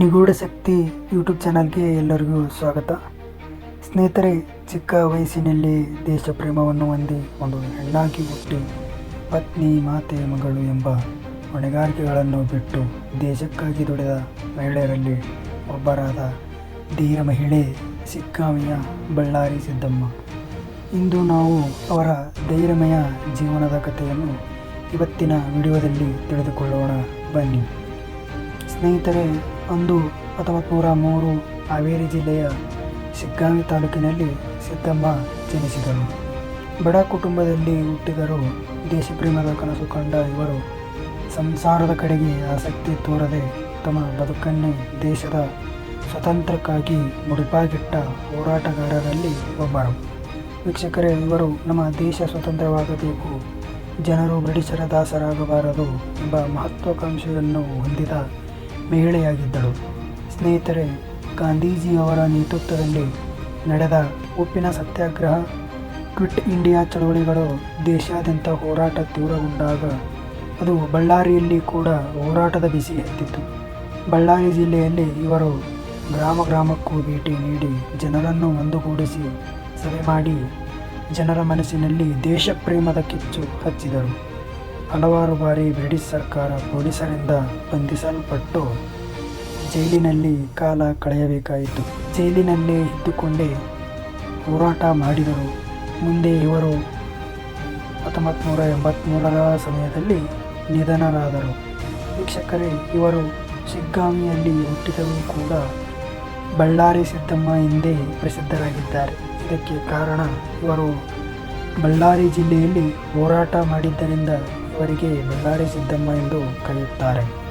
ನಿಗೂಢ ಶಕ್ತಿ ಯೂಟ್ಯೂಬ್ ಚಾನಲ್ಗೆ ಎಲ್ಲರಿಗೂ ಸ್ವಾಗತ. ಸ್ನೇಹಿತರೆ, ಚಿಕ್ಕ ವಯಸ್ಸಿನಲ್ಲಿ ದೇಶ ಪ್ರೇಮವನ್ನು ಹೊಂದಿ ಒಂದು ಹೆಣ್ಣಾಗಿ ಹುಟ್ಟಿ ಪತ್ನಿ, ಮಾತೆ, ಮಗಳು ಎಂಬ ಹೊಣೆಗಾರಿಕೆಗಳನ್ನು ಬಿಟ್ಟು ದೇಶಕ್ಕಾಗಿ ದುಡಿದ ಮಹಿಳೆಯರಲ್ಲಿ ಒಬ್ಬರಾದ ಧೀರ ಮಹಿಳೆ ಸಿಕ್ಕಾಮಿಯ ಬಳ್ಳಾರಿ ಸಿದ್ದಮ್ಮ. ಇಂದು ನಾವು ಅವರ ಧೈರ್ಯಮಯ ಜೀವನದ ಕಥೆಯನ್ನು ಇವತ್ತಿನ ವಿಡಿಯೋದಲ್ಲಿ ತಿಳಿದುಕೊಳ್ಳೋಣ. ಬನ್ನಿ. ಸ್ನೇಹಿತರೆ ಅಂದು ಅಥವಾ ನೂರ ಮೂರು ಹಾವೇರಿ ಜಿಲ್ಲೆಯ ಶಿಗ್ಗಾಂವಿ ತಾಲೂಕಿನಲ್ಲಿ ಸಿದ್ದಮ್ಮ ಜನಿಸಿದರು. ಬಡ ಕುಟುಂಬದಲ್ಲಿ ಹುಟ್ಟಿದರೂ ದೇಶಪ್ರೇಮದ ಕನಸು ಕಂಡ ಇವರು ಸಂಸಾರದ ಕಡೆಗೆ ಆಸಕ್ತಿ ತೋರದೆ ತಮ್ಮ ಬದುಕನ್ನೇ ದೇಶದ ಸ್ವತಂತ್ರಕ್ಕಾಗಿ ಮುಡಿಪಾಗಿಟ್ಟ ಹೋರಾಟಗಾರರಲ್ಲಿ ಒಬ್ಬರು. ವೀಕ್ಷಕರೇ, ಇವರು ನಮ್ಮ ದೇಶ ಸ್ವತಂತ್ರವಾಗಬೇಕು, ಜನರು ಬ್ರಿಟಿಷರ ದಾಸರಾಗಬಾರದು ಎಂಬ ಮಹತ್ವಾಕಾಂಕ್ಷೆಯನ್ನು ಹೊಂದಿದ ಮಹಿಳೆಯಾಗಿದ್ದಳು. ಸ್ನೇಹಿತರೆ, ಗಾಂಧೀಜಿಯವರ ನೇತೃತ್ವದಲ್ಲಿ ನಡೆದ ಉಪ್ಪಿನ ಸತ್ಯಾಗ್ರಹ, ಕ್ವಿಟ್ ಇಂಡಿಯಾ ಚಳವಳಿಗಳು ದೇಶಾದ್ಯಂತ ಹೋರಾಟ ತೀವ್ರಗೊಂಡಾಗ ಅದು ಬಳ್ಳಾರಿಯಲ್ಲಿ ಕೂಡ ಹೋರಾಟದ ಬಿಸಿ ಎತ್ತಿತ್ತು. ಬಳ್ಳಾರಿ ಜಿಲ್ಲೆಯಲ್ಲಿ ಇವರು ಗ್ರಾಮ ಗ್ರಾಮಕ್ಕೂ ಭೇಟಿ ನೀಡಿ ಜನರನ್ನು ಒಂದುಗೂಡಿಸಿ ಸಭೆ ಮಾಡಿ ಜನರ ಮನಸ್ಸಿನಲ್ಲಿ ದೇಶಪ್ರೇಮದ ಕಿಚ್ಚು ಹಚ್ಚಿದರು. ಹಲವಾರು ಬಾರಿ ಬ್ರಿಟಿಷ್ ಸರ್ಕಾರ ಪೊಲೀಸರಿಂದ ಬಂಧಿಸಲ್ಪಟ್ಟು ಜೈಲಿನಲ್ಲಿ ಕಾಲ ಕಳೆಯಬೇಕಾಯಿತು. ಜೈಲಿನಲ್ಲೇ ಇದ್ದುಕೊಂಡೇ ಹೋರಾಟ ಮಾಡಿದರು. ಮುಂದೆ ಇವರು ಹತ್ತೊಂಬತ್ತು ನೂರ ಎಂಬತ್ತ್ಮೂರರ ಸಮಯದಲ್ಲಿ ನಿಧನರಾದರು. ವೀಕ್ಷಕರೇ, ಇವರು ಶಿಗ್ಗಾಮಿಯಲ್ಲಿ ಹುಟ್ಟಿದರೂ ಕೂಡ ಬಳ್ಳಾರಿ ಸಿದ್ದಮ್ಮ ಎಂದೇ ಪ್ರಸಿದ್ಧರಾಗಿದ್ದಾರೆ. ಇದಕ್ಕೆ ಕಾರಣ ಇವರು ಬಳ್ಳಾರಿ ಜಿಲ್ಲೆಯಲ್ಲಿ ಹೋರಾಟ ಮಾಡಿದ್ದರಿಂದ ಇವರಿಗೆ ಬಳ್ಳಾರಿ ಸಿದ್ದಮ್ಮ ಎಂದು ಕರೆಯುತ್ತಾರೆ.